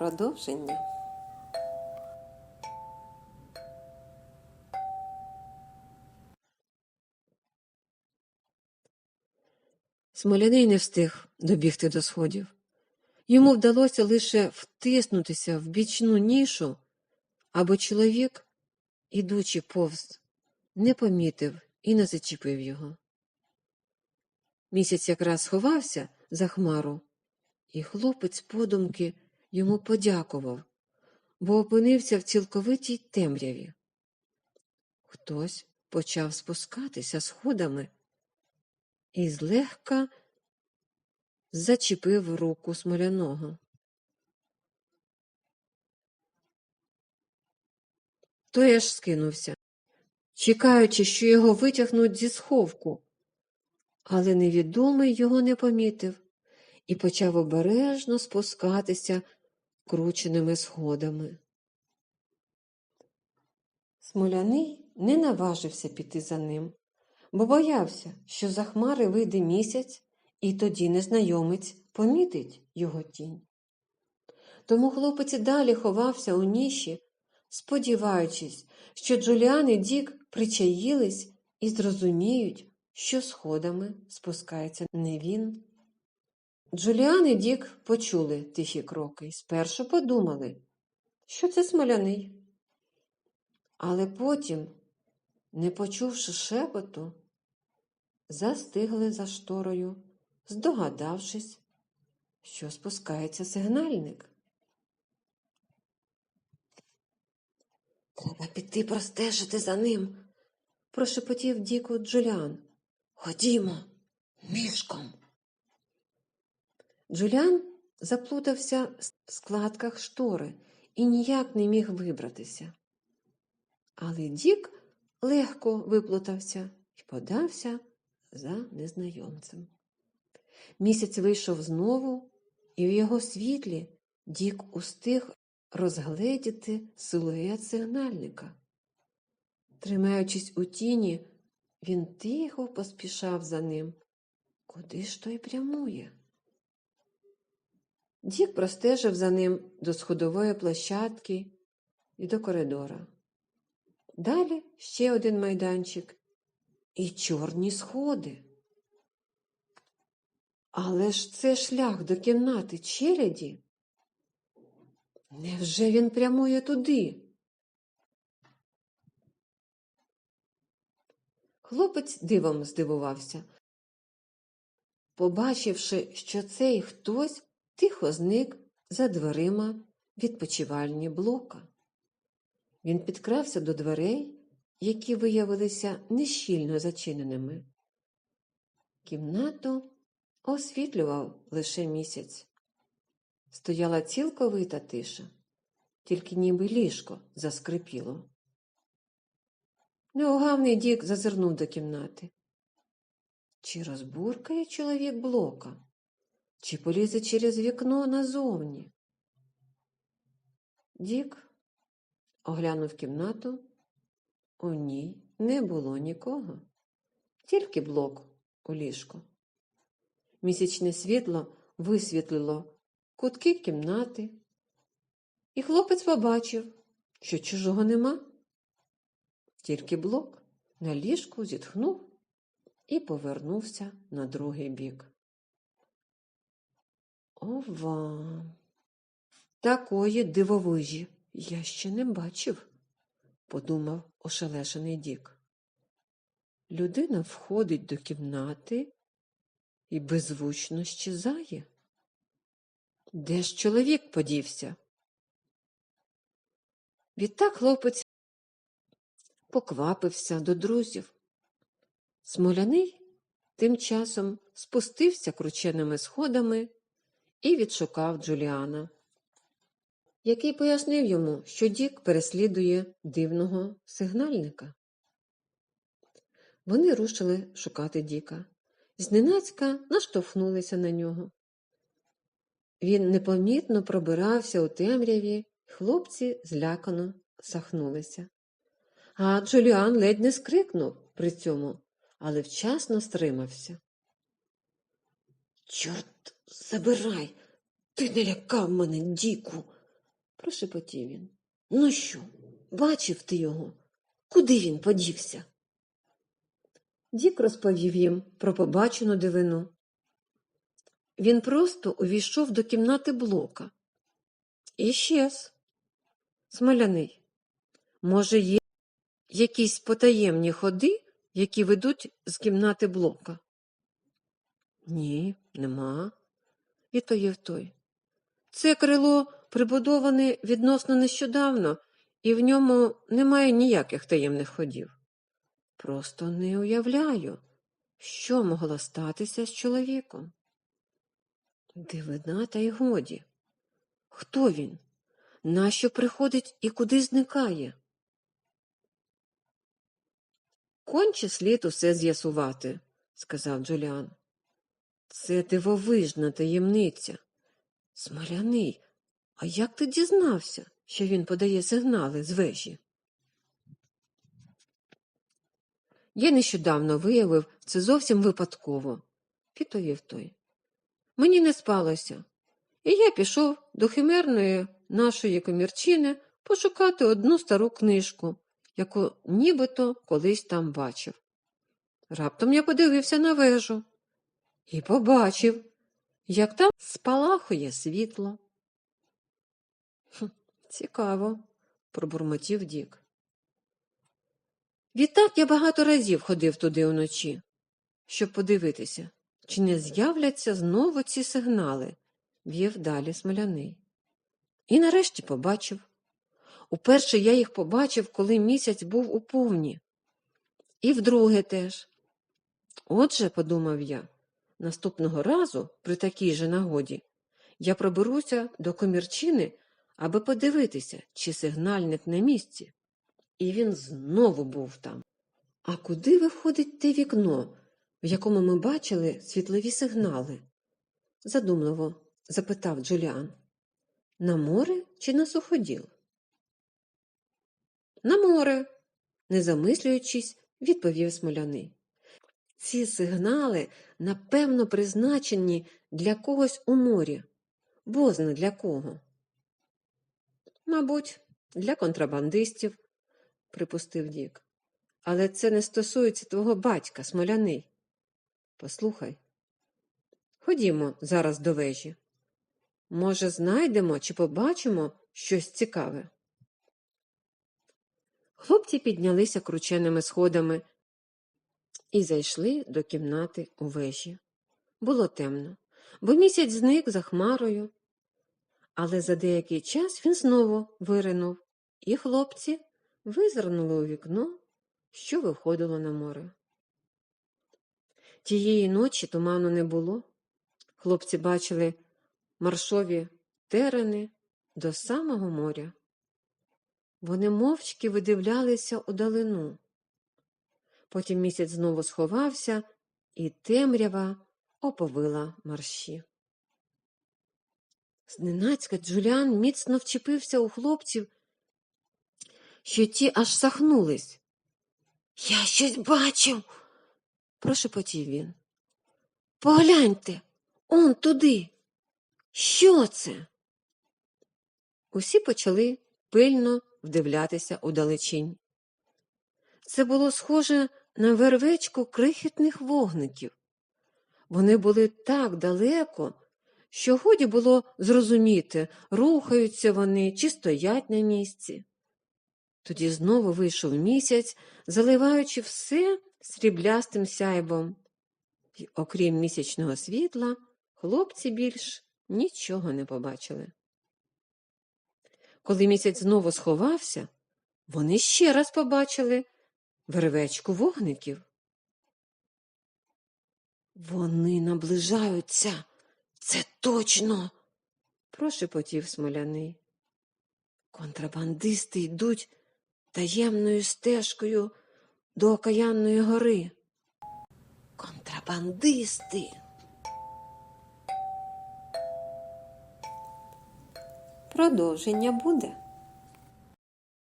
Продовження. Смоляний не встиг добігти до сходів. Йому вдалося лише втиснутися в бічну нішу, аби чоловік, ідучи повз, не помітив і не зачепив його. Місяць якраз сховався за хмару, і хлопець подумки йому подякував, бо опинився в цілковитій темряві. Хтось почав спускатися сходами і злегка зачепив руку смоляного. Той аж скинувся, чекаючи, що його витягнуть зі сховку, але невідомий його не помітив і почав обережно спускатися крученими сходами. Смоляний не наважився піти за ним, бо боявся, що за хмари вийде місяць, і тоді незнайомець помітить його тінь. Тому хлопець і далі ховався у ніші, сподіваючись, що Джуліан і Дік причаїлись і зрозуміють, що сходами спускається не він. Джуліан і Дік почули тихі кроки і спершу подумали, що це смоляний. Але потім, не почувши шепоту, застигли за шторою, здогадавшись, що спускається сигнальник. Треба піти простежити за ним, прошепотів Діку Джуліан. Ходімо, мішком. Джуліан заплутався в складках штори і ніяк не міг вибратися. Але Дік легко виплутався і подався за незнайомцем. Місяць вийшов знову, і в його світлі Дік устиг розгледіти силует сигнальника. Тримаючись у тіні, він тихо поспішав за ним. Куди ж той прямує? Дік простежив за ним до сходової площадки і до коридора. Далі ще один майданчик і чорні сходи. Але ж це шлях до кімнати челяді. Невже він прямує туди? Хлопець дивом здивувався, побачивши, що цей хтось тихо зник за дверима відпочивальні блока. Він підкрався до дверей, які виявилися нещільно зачиненими. Кімнату освітлював лише місяць. Стояла цілковита тиша, тільки ніби ліжко заскрипіло. Неугавний дік зазирнув до кімнати. Чи розбуркає чоловік блока, чи полізе через вікно назовні? Дік оглянув кімнату, у ній не було нікого, тільки блок у ліжку. Місячне світло висвітлило кутки кімнати, і хлопець побачив, що чужого нема. Тільки блок на ліжку зітхнув і повернувся на другий бік. Ова, такої дивовижі я ще не бачив, подумав ошелешений Дік. Людина входить до кімнати і беззвучно щезає. Де ж чоловік подівся? Відтак хлопець поквапився до друзів. Смоляний тим часом спустився крученими сходами і відшукав Джуліана, який пояснив йому, що Дік переслідує дивного сигнальника. Вони рушили шукати Діка. Зненацька наштовхнулися на нього. Він непомітно пробирався у темряві, хлопці злякано сахнулися. А Джуліан ледь не скрикнув при цьому, але вчасно стримався. Чорт забирай, ти не лякав мене, Діку, прошепотів він. Ну що, бачив ти його? Куди він подівся? Дік розповів їм про побачену дивину. Він просто увійшов до кімнати блока. І щез. Смоляний. Може, є якісь потаємні ходи, які ведуть з кімнати блока? Ні, нема, відповів той. Це крило прибудоване відносно нещодавно, і в ньому немає ніяких таємних ходів. Просто не уявляю, що могло статися з чоловіком. Дивина, та й годі. Хто він? Нащо приходить і куди зникає? Конче слід усе з'ясувати, сказав Джуліан. Це дивовижна таємниця. Смоляний, а як ти дізнався, що він подає сигнали з вежі? Я нещодавно виявив це зовсім випадково, відповів той. Мені не спалося, і я пішов до химерної нашої комірчини пошукати одну стару книжку, яку нібито колись там бачив. Раптом я подивився на вежу і побачив, як там спалахує світло. «Хм, Цікаво, пробурмотів Дік. Відтак я багато разів ходив туди уночі, щоб подивитися, чи не з'являться знову ці сигнали, в'їв далі смоляний. І нарешті побачив. Уперше я їх побачив, коли місяць був у повні. І вдруге теж. Отже, подумав я, наступного разу, при такій же нагоді, я проберуся до комірчини, аби подивитися, чи сигнальник на місці. І він знову був там. А куди виходить те вікно, в якому ми бачили світлові сигнали? задумливо запитав Джуліан. На море чи на суходіл? На море, не замислюючись, відповів смоляний. Ці сигнали, напевно, призначені для когось у морі, бозна для кого. Мабуть, для контрабандистів, припустив Дік. Але це не стосується твого батька, смоляний. Послухай. Ходімо зараз до вежі. Може, знайдемо чи побачимо щось цікаве. Хлопці піднялися крученими сходами і зайшли до кімнати у вежі. Було темно, бо місяць зник за хмарою. Але за деякий час він знову виринув, і хлопці визирнули у вікно, що виходило на море. Тієї ночі туману не було. Хлопці бачили маршові терени до самого моря. Вони мовчки видивлялися удалину. Потім місяць знову сховався, і темрява оповила марші. Зненацька Джуліан міцно вчепився у хлопців, що ті аж сахнулись. Я щось бачив, прошепотів він. Погляньте, он туди. Що це? Усі почали пильно вдивлятися у далечінь. Це було схоже на вервечку крихітних вогників. Вони були так далеко, що годі було зрозуміти, рухаються вони чи стоять на місці. Тоді знову вийшов місяць, заливаючи все сріблястим сяйбом. І, окрім місячного світла, хлопці більш нічого не побачили. Коли місяць знову сховався, вони ще раз побачили вервечку вогників. Вони наближаються, це точно, прошепотів смоляний. Контрабандисти йдуть таємною стежкою до окаянної гори. Контрабандисти. Продовження буде.